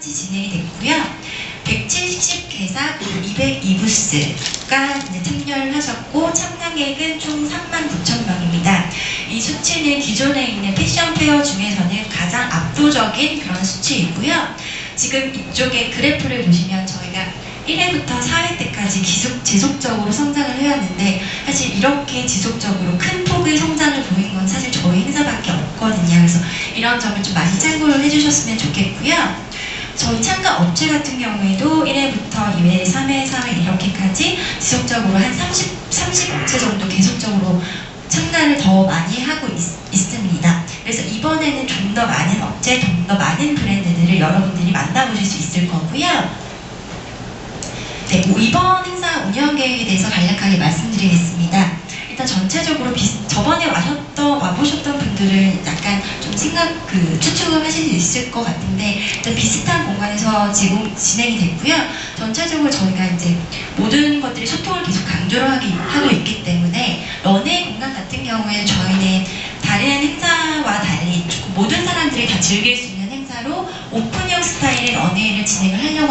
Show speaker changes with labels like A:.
A: 같이 진행이 됐고요. 170개사 202부스가 이제 참여를 하셨고 참가객은 총 3만 9천 명입니다. 이 수치는 기존에 있는 패션 페어 중에서는 가장 압도적인 그런 수치이고요. 지금 이쪽에 그래프를 보시면 저희가 1회부터 4회 때까지 지속, 지속적으로 성장을 해왔는데 사실 이렇게 지속적으로 큰 폭의 성장을 보인 건 사실 저희 행사밖에 없거든요. 그래서 이런 점을 좀 많이 참고를 해주셨으면 좋겠고요. 저희 참가 업체 같은 경우에도 1회부터 2회, 3회, 4회 이렇게까지 지속적으로 한 30, 30업체 정도 계속적으로 참가를 더 많이 하고 있, 습니다 그래서 이번에는 좀 더 많은 업체, 좀 더 많은 브랜드들을 여러분들이 만나보실 수 있을 거고요. 네, 뭐 이번 행사 운영 계획에 대해서 간략하게 말씀드리겠습니다. 일단 전체적으로 비, 저번에 와셨던, 와보셨던 분들은 약간 좀 생각, 그, 추측을 하실 수 있을 것 같은데, 일단 비슷한 공간에서 지금 진행이 됐고요. 전체적으로 저희가 이제 모든 것들이 소통을 계속 강조를 하기, 하고 있기 때문에, 런웨이 공간 같은 경우에는 저희는 다른 행사와 달리 모든 사람들이 다 즐길 수 있는 행사로 오픈형 스타일의 런웨이를 진행을 하려고